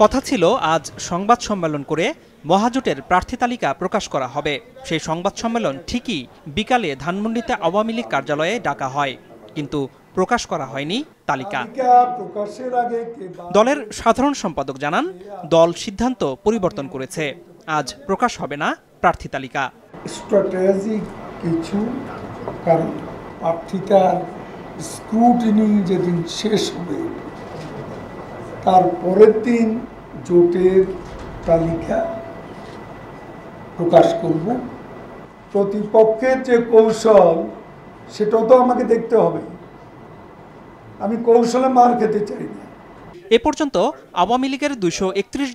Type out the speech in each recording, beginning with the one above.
কথা ছিল আজ সংবাদ সম্মেলন করে মহাজোটের প্রার্থী তালিকা প্রকাশ করা হবে। সেই সংবাদ সম্মেলন ঠিকই বিকালে ধানমন্ডিতে আওয়ামী লীগ কার্যালয়ে ডাকা হয় কিন্তু প্রকাশ করা হয়নি তালিকা। দলের সাধারণ সম্পাদক জানান দল সিদ্ধান্ত পরিবর্তন করেছে। আজ প্রকাশ হবে না প্রার্থী তালিকা। স্ট্র্যাটেজিক কিছু কারণ প্রার্থিতার স্ক্রুটিনি যেদিন শেষ হবে তার পরের দিন জোটের তালিকা প্রকাশ করব। প্রতিপক্ষের যে কৌশল, সেটাও তো আমাকে দেখতে হবে। আমি কৌশলে মার খেতে চাই না। এ পর্যন্ত আওয়ামী লীগের দুশো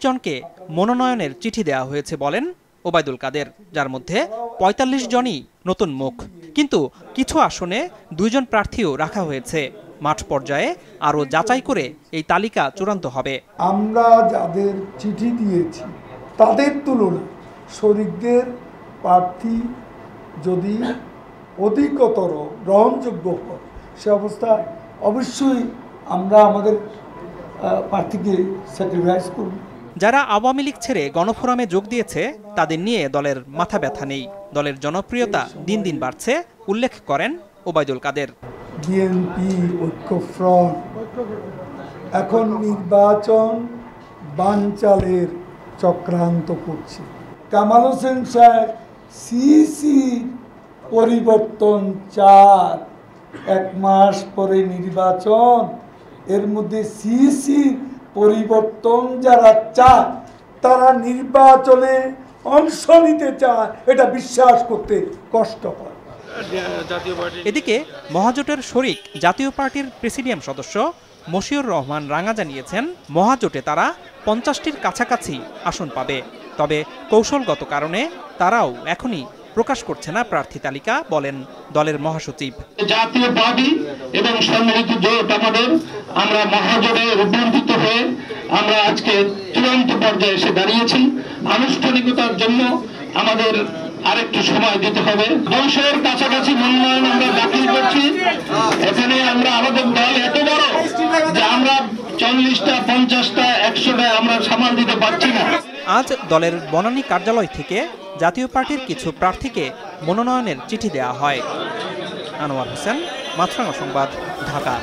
জনকে মনোনয়নের চিঠি দেওয়া হয়েছে বলেন ওবায়দুল কাদের, যার মধ্যে ৪৫ জনই নতুন মুখ। কিন্তু কিছু আসনে দুইজন প্রার্থীও রাখা হয়েছে। মাঠ পর্যায়ে আরও যাচাই করে এই তালিকা চূড়ান্ত হবে। আমরা যাদের চিঠি দিয়েছি তাদের তুলনায় শরিকদের প্রার্থী যদি অধিকতর গ্রহণযোগ্য হয় সে অবস্থায় অবশ্যই আমরা আমাদের প্রার্থীকে স্যাক্রিফাইস করব। যারা আওয়ামী লীগ ছেড়ে গণফোরামে যোগ দিয়েছে তাদের নিয়ে দলের মাথা ব্যথা নেই। দলের জনপ্রিয়তা দিন দিন বাড়ছে উল্লেখ করেন ওবায়দুল কাদের। বিএনপি ঐক্যফ্রন্ট। এখন নির্বাচন বানচালের চক্রান্ত করছে। কামাল হোসেন সাহেব সিসি পরিবর্তন চার। এক মাস পরে নির্বাচন, এর মধ্যে সিসি পরিবর্তন যারা চায়, তারা নির্বাচনে অংশ নিতে চায়। এটা বিশ্বাস করতে কষ্ট হয়। এদিকে মহাজোটের শরিক জাতীয় পার্টির প্রেসিডিয়াম সদস্য মশিউর রহমান রাঙা জানিয়েছেন মহাজোটে তারা পঞ্চাশটির কাছাকাছি আসন পাবে। তবে কৌশলগত কারণে তারাও এখনই প্রকাশ করছে না প্রার্থী তালিকা বলেন দলের মহাসচিব। জাতীয় পার্টি এবং সম্মিলিত জোট আমাদের আমরা মহাজোটে রূপান্তরিত হয়ে আমরা আজকে চূড়ান্ত পর্যায়ে এসে দাঁড়িয়েছি। আনুষ্ঠানিকতার জন্য আমাদের আরেকটু সময় দিতে হবে। দুইশোর কাছাকাছি মনোনয়ন আমরা দাখিল করছি। এখানে আমরা আমাদের দল এত বড় যে আমরা চল্লিশটা, পঞ্চাশটা, একশোটা আমরা সামাল দিতে পারছি না। আজ দলের বনানী কার্যালয় থেকে জাতীয় পার্টির কিছু প্রার্থীকে মনোনয়নের চিঠি দেওয়া হয়। আনোয়ার হোসেন, মাছরাঙা সংবাদ, ঢাকা।